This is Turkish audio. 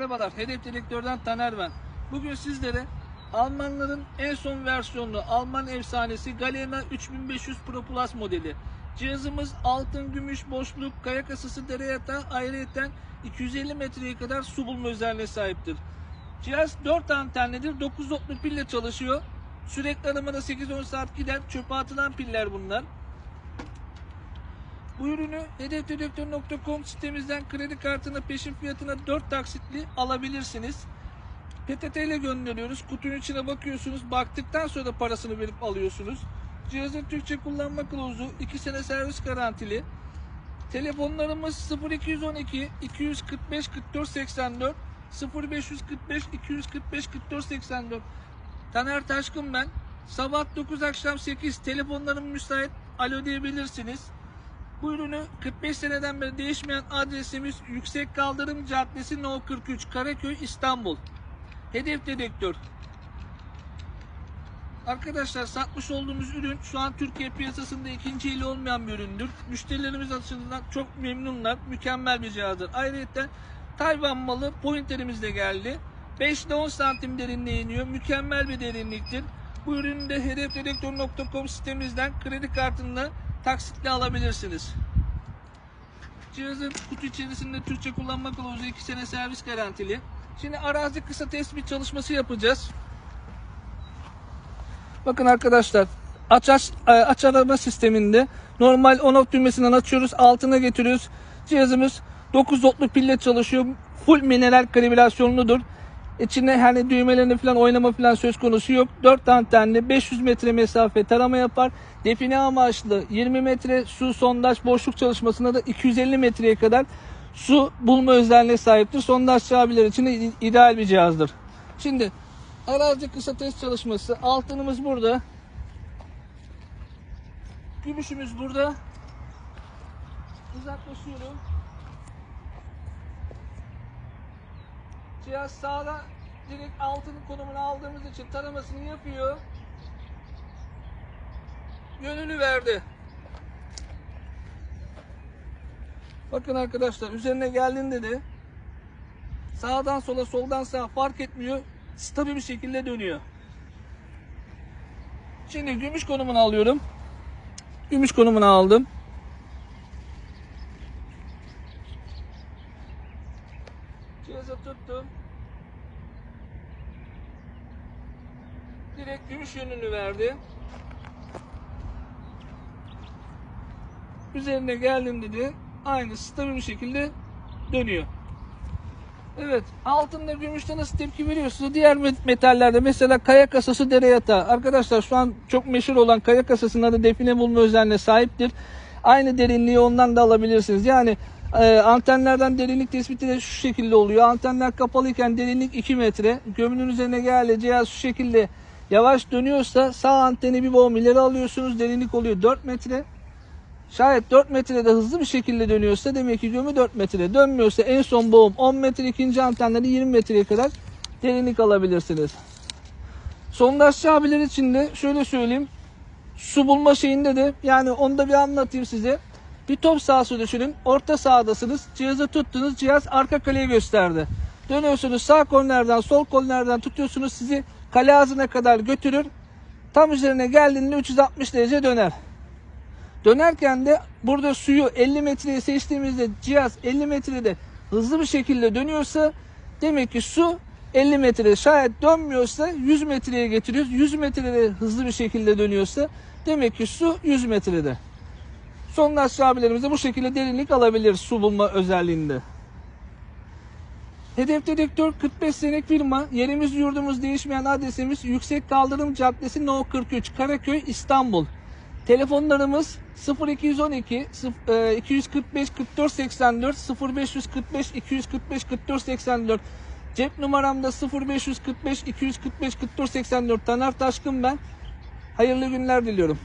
Merhabalar, Hedef Direktör'den Taner ben. Bugün sizlere Almanların en son versiyonlu Alman efsanesi Galena 3500 Pro Plus modeli. Cihazımız altın, gümüş, boşluk, kaya kasası, dere yatağı, ayrıyeten 250 metreye kadar su bulma özelliğine sahiptir. Cihaz 4 antenlidir, 9 voltlu pille çalışıyor. Sürekli aramada 8-10 saat gider, çöpe atılan piller bunlar. Bu ürünü hedefdedektör.com sitemizden kredi kartına peşin fiyatına 4 taksitli alabilirsiniz. PTT ile gönderiyoruz. Kutunun içine bakıyorsunuz. Baktıktan sonra da parasını verip alıyorsunuz. Cihazın Türkçe kullanma kılavuzu 2 sene servis garantili. Telefonlarımız 0212 245 44 84 0545 245 44 84 Taner Taşkın ben. Sabah 9 akşam 8 telefonlarım müsait. Alo diyebilirsiniz. Bu ürünü 45 seneden beri değişmeyen adresimiz Yüksek Kaldırım Caddesi No 43 Karaköy İstanbul. Hedef dedektör. Arkadaşlar satmış olduğumuz ürün şu an Türkiye piyasasında ikinci eli olmayan bir üründür. Müşterilerimiz açısından çok memnunlar. Mükemmel bir cihazdır. Ayrıca Tayvan malı pointerimiz de geldi. 5 ile 10 santim derinliğe iniyor. Mükemmel bir derinliktir. Bu ürünü de hedefdedektör.com sitemizden kredi kartında taksitle alabilirsiniz. Cihazın kutu içerisinde Türkçe kullanma kılavuzu 2 sene servis garantili. Şimdi arazi kısa tespit çalışması yapacağız. Bakın arkadaşlar aç aç, e, aç arama sisteminde normal on off düğmesinden açıyoruz altına getiriyoruz. Cihazımız 9 voltlu pille çalışıyor. Full mineral kalibrasyonludur. İçine hani düğmelerini falan oynama falan söz konusu yok. 4 antenli 500 metre mesafe tarama yapar. Define amaçlı 20 metre su sondaj boşluk çalışmasında da 250 metreye kadar su bulma özelliğine sahiptir. Sondaj abiler için de ide- ideal bir cihazdır. Şimdi arazi kısa test çalışması. Altınımız burada. Gümüşümüz burada. Uzaklaşıyorum. Cihaz sağda direkt altının konumunu aldığımız için taramasını yapıyor. Yönünü verdi. Bakın arkadaşlar üzerine geldiğinde de sağdan sola soldan sağa fark etmiyor. Stabil bir şekilde dönüyor. Şimdi gümüş konumunu alıyorum. Gümüş konumunu aldım. Cihazı tuttum. Direkt gümüş yönünü verdi. Üzerine geldim dedi. Aynı stabil bir şekilde dönüyor. Evet. Altında gümüşte nasıl tepki veriyorsunuz? Diğer met- metallerde mesela kaya kasası dere yatağı. Arkadaşlar şu an çok meşhur olan kaya kasasının adı define bulma özelliğine sahiptir. Aynı derinliği ondan da alabilirsiniz. Yani e, antenlerden derinlik tespiti de şu şekilde oluyor. Antenler kapalıyken derinlik 2 metre. Gömünün üzerine cihaz şu şekilde yavaş dönüyorsa sağ anteni bir boğum ileri alıyorsunuz. Derinlik oluyor 4 metre. Şayet 4 metrede hızlı bir şekilde dönüyorsa demek ki gömü 4 metre. Dönmüyorsa en son boğum 10 metre ikinci antenleri 20 metreye kadar derinlik alabilirsiniz. Sondajçı abiler için de şöyle söyleyeyim. Su bulma şeyinde de yani onu da bir anlatayım size. Bir top sahası düşünün. Orta sahadasınız. Cihazı tuttunuz. Cihaz arka kaleye gösterdi. Dönüyorsunuz sağ kornerden sol kornerden tutuyorsunuz. Sizi kale ağzına kadar götürür. Tam üzerine geldiğinde 360 derece döner. Dönerken de burada suyu 50 metreye seçtiğimizde cihaz 50 metrede hızlı bir şekilde dönüyorsa demek ki su 50 metrede şayet dönmüyorsa 100 metreye getiriyoruz. 100 metrede hızlı bir şekilde dönüyorsa demek ki su 100 metrede. Sondaj abilerimiz de bu şekilde derinlik alabilir su bulma özelliğinde. Hedef Dedektör 45 senelik firma. Yerimiz yurdumuz değişmeyen adresimiz Yüksek Kaldırım Caddesi No 43 Karaköy İstanbul. Telefonlarımız 0212 0- e, 245 44 84 0545 245 44 84 Cep numaram da 0545 245 44 84 Taner Taşkın ben. Hayırlı günler diliyorum.